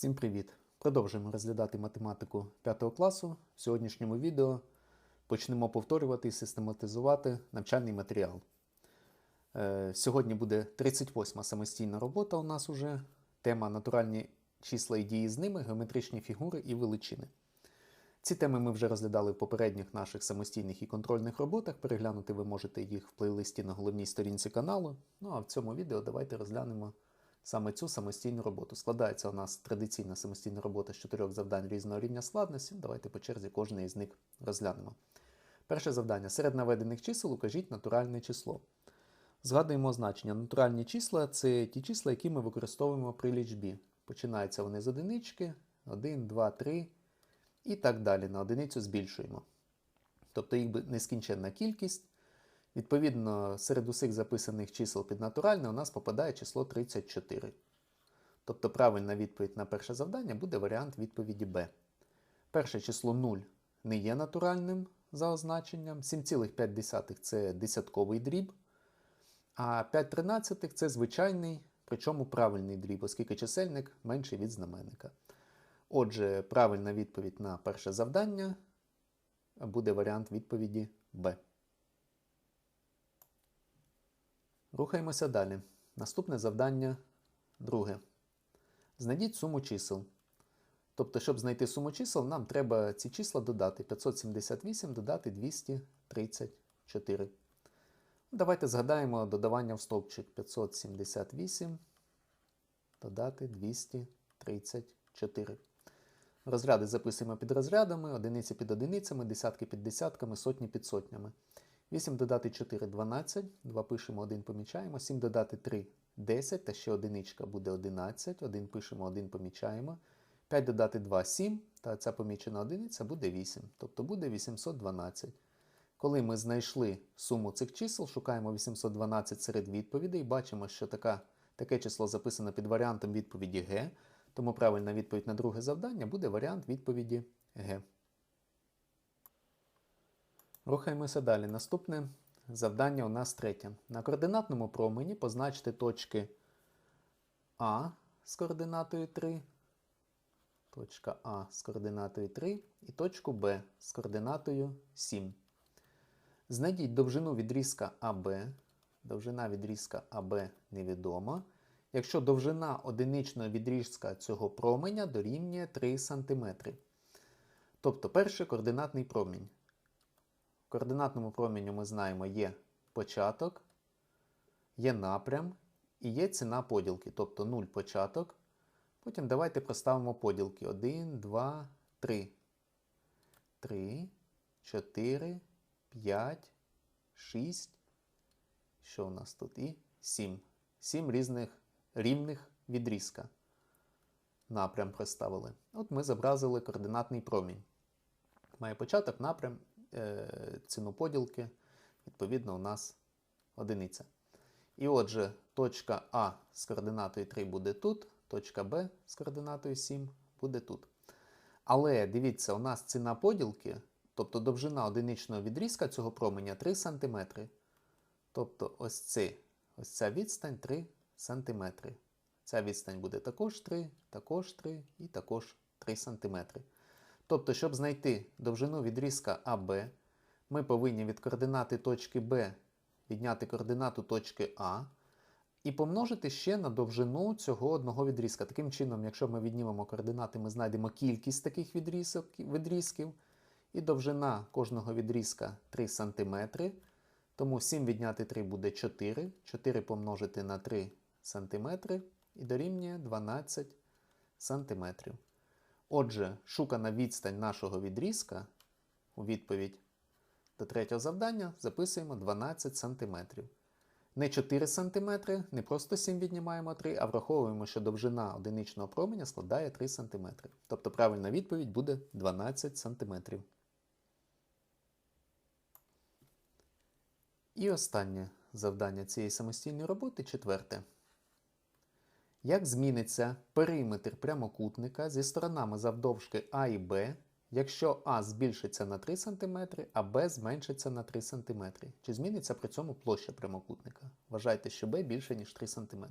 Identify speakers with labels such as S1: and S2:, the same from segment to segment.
S1: Всім привіт! Продовжуємо розглядати математику 5 класу. В сьогоднішньому відео почнемо повторювати і систематизувати навчальний матеріал. Е, Сьогодні буде 38 самостійна робота у нас уже. Тема натуральні числа і дії з ними, геометричні фігури і величини. Ці теми ми вже розглядали в попередніх наших самостійних і контрольних роботах. Переглянути ви можете їх в плейлисті на головній сторінці каналу. Ну а в цьому відео давайте розглянемо саме цю самостійну роботу. Складається у нас традиційна самостійна робота з чотирьох завдань різного рівня складності. Давайте по черзі кожне із них розглянемо. Перше завдання. Серед наведених чисел укажіть натуральне число. Згадуємо значення. Натуральні числа це ті числа, які ми використовуємо при лічбі. Починаються вони з одинички, 1, 2, 3 і так далі. На одиницю збільшуємо. Тобто їх нескінченна кількість. Відповідно, серед усіх записаних чисел під натуральне у нас попадає число 34. Тобто правильна відповідь на перше завдання буде варіант відповіді Б. Перше число 0 не є натуральним за означенням. 7,5 це десятковий дріб. А 5 тринадцятих це звичайний, причому правильний дріб, оскільки чисельник менший від знаменника. Отже, правильна відповідь на перше завдання буде варіант відповіді Б. Рухаємося далі. Наступне завдання друге. Знайдіть суму чисел. Тобто, щоб знайти суму чисел, нам треба ці числа додати. 578 додати 234. Давайте згадаємо додавання в стовпчик 578 додати 234. Розряди записуємо під розрядами, одиниці під одиницями, десятки під десятками, сотні під сотнями. 8 додати 4 12, 2 пишемо, 1 помічаємо, 7 додати 3 10, та ще одиничка буде 11, 1 пишемо, 1 помічаємо. 5 додати 2 7, та ця помічена одиниця буде 8, тобто буде 812. Коли ми знайшли суму цих чисел, шукаємо 812 серед відповідей, бачимо, що така, таке число записано під варіантом відповіді Г, тому правильна відповідь на друге завдання буде варіант відповіді Г. Рухаємося далі. Наступне завдання у нас третє. На координатному промені позначте точки А з координатою 3, точка А з координатою 3 і точку Б з координатою 7. Знайдіть довжину відрізка АБ. Довжина відрізка АБ невідома. Якщо довжина одиничного відрізка цього променя дорівнює 3 см. Тобто перший координатний промінь. Координатному проміню ми знаємо є початок, є напрям і є ціна поділки, тобто 0 початок. Потім давайте проставимо поділки 1, 2, 3. 3, 4, 5, 6. Що у нас тут? І 7. 7 різних рівних відрізка. Напрям проставили. От ми зобразили координатний промінь. Має початок, напрям ціну поділки, відповідно, у нас одиниця. І отже, точка А з координатою 3 буде тут, точка Б з координатою 7 буде тут. Але дивіться, у нас ціна поділки, тобто довжина одиничного відрізка цього променя 3 см. Тобто ось, це, ось ця відстань 3 см. Ця відстань буде також 3, також 3 і також 3 см. Тобто, щоб знайти довжину відрізка АБ, ми повинні від координати точки Б відняти координату точки А і помножити ще на довжину цього одного відрізка. Таким чином, якщо ми віднімемо координати, ми знайдемо кількість таких відрізків. І довжина кожного відрізка 3 см. Тому 7 відняти 3 буде 4. 4 помножити на 3 см і дорівнює 12 см. Отже, шукана відстань нашого відрізка у відповідь до третього завдання записуємо 12 см. Не 4 см, не просто 7 віднімаємо 3, а враховуємо, що довжина одиничного променя складає 3 см. Тобто правильна відповідь буде 12 см. І останнє завдання цієї самостійної роботи четверте. Як зміниться периметр прямокутника зі сторонами завдовжки А і Б, якщо А збільшиться на 3 см, а Б зменшиться на 3 см? Чи зміниться при цьому площа прямокутника? Вважайте, що Б більше, ніж 3 см.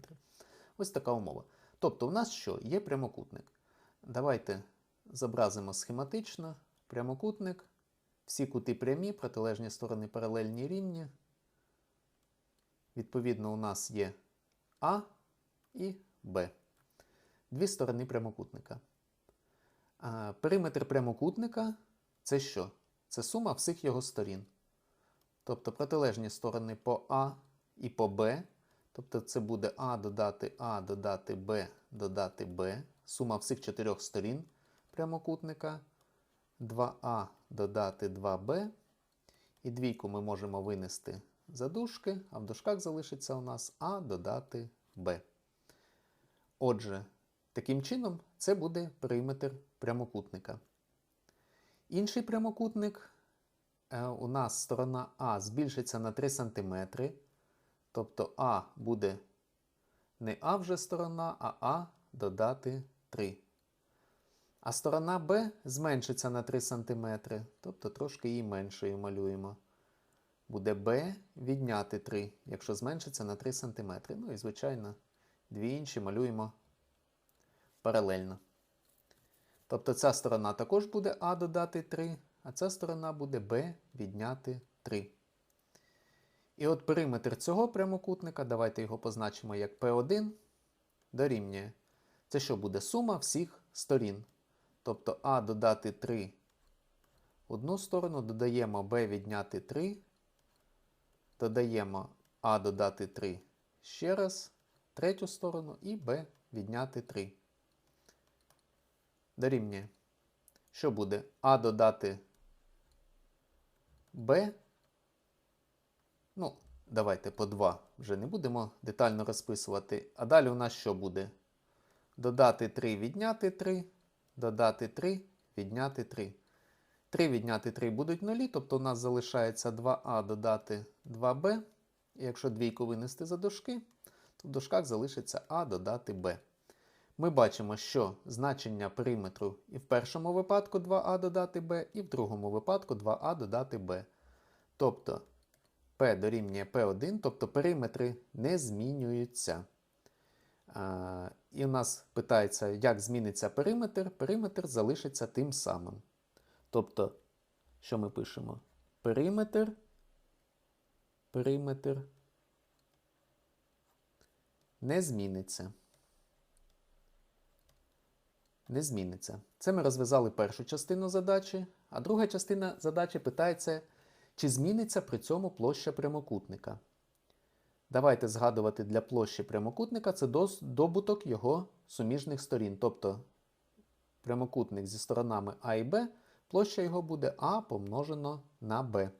S1: Ось така умова. Тобто, у нас що? Є прямокутник. Давайте зобразимо схематично прямокутник. Всі кути прямі, протилежні сторони паралельні рівні. Відповідно, у нас є А і Б. Дві сторони прямокутника. А, Периметр прямокутника це що? Це сума всіх його сторін. Тобто протилежні сторони по А і по Б. Тобто це буде А додати А, додати Б, додати Б. Сума всіх чотирьох сторін прямокутника. 2А додати 2Б. І двійку ми можемо винести за дужки, а в дужках залишиться у нас А додати Б. Отже, таким чином це буде периметр прямокутника. Інший прямокутник е, у нас сторона А збільшиться на 3 см. Тобто А буде не А вже сторона, а А додати 3. А сторона Б зменшиться на 3 см, тобто трошки її меншою малюємо. Буде Б відняти 3, якщо зменшиться на 3 см. Ну і, звичайно, дві інші малюємо паралельно. Тобто ця сторона також буде А додати 3, а ця сторона буде Б відняти 3. І от периметр цього прямокутника, давайте його позначимо як P1, дорівнює. Це що буде сума всіх сторін. Тобто А додати 3 в одну сторону, додаємо Б відняти 3, додаємо А додати 3 ще раз, третю сторону і Б відняти 3. Дорівнює. Що буде? А додати Б. Ну, давайте по 2 вже не будемо детально розписувати. А далі у нас що буде? Додати 3, відняти 3, додати 3, відняти 3. 3 відняти 3 будуть нулі, тобто у нас залишається 2а додати 2b. І якщо двійку винести за дужки, то в дужках залишиться а додати b. Ми бачимо, що значення периметру і в першому випадку 2а додати b, і в другому випадку 2а додати b. Тобто P дорівнює P1, тобто периметри не змінюються. А, і у нас питається, як зміниться периметр. Периметр залишиться тим самим. Тобто, що ми пишемо? Периметр. Периметр не зміниться. Не зміниться. Це ми розв'язали першу частину задачі, а друга частина задачі питається, чи зміниться при цьому площа прямокутника. Давайте згадувати для площі прямокутника це добуток його суміжних сторін. Тобто прямокутник зі сторонами А і Б, площа його буде А помножено на Б.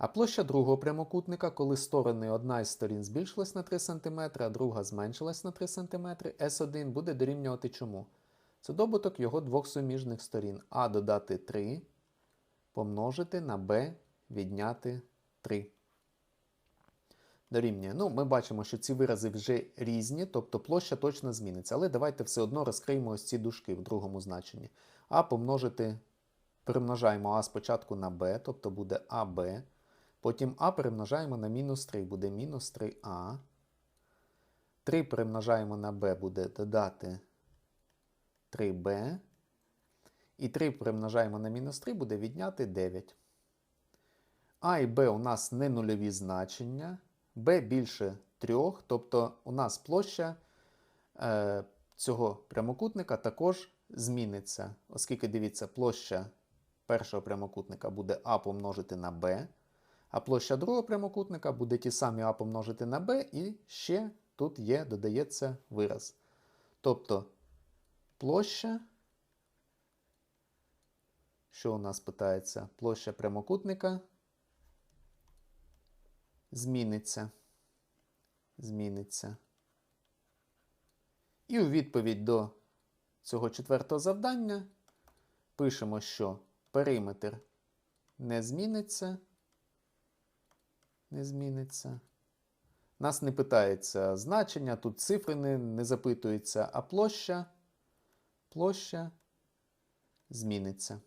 S1: А площа другого прямокутника, коли сторони одна із сторін збільшилась на 3 см, а друга зменшилась на 3 см, S1 буде дорівнювати чому? Це добуток його двох суміжних сторін. А додати 3 помножити на b відняти 3. Дорівнює. Ну, ми бачимо, що ці вирази вже різні, тобто площа точно зміниться. Але давайте все одно розкриємо ось ці дужки в другому значенні. А помножити, перемножаємо А спочатку на b, тобто буде АБ. Потім А перемножаємо на мінус 3, буде мінус 3а. 3 перемножаємо на b, буде додати 3b. І 3 примножаємо на мінус 3 буде відняти 9. А і Б у нас не нульові значення. Б більше 3, тобто у нас площа е, цього прямокутника також зміниться. Оскільки, дивіться, площа першого прямокутника буде А помножити на Б, а площа другого прямокутника буде ті самі А помножити на Б, і ще тут є, додається вираз. Тобто площа що у нас питається? Площа прямокутника зміниться. Зміниться. І у відповідь до цього четвертого завдання пишемо, що периметр не зміниться. Не зміниться. Нас не питається значення, тут цифри не, не запитуються, а площа, площа зміниться.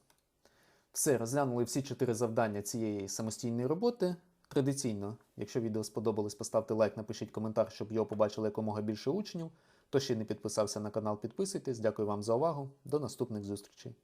S1: Все, розглянули всі чотири завдання цієї самостійної роботи. Традиційно, якщо відео сподобалось, поставте лайк, напишіть коментар, щоб його побачили якомога більше учнів. Хто ще не підписався на канал, підписуйтесь. Дякую вам за увагу. До наступних зустрічей.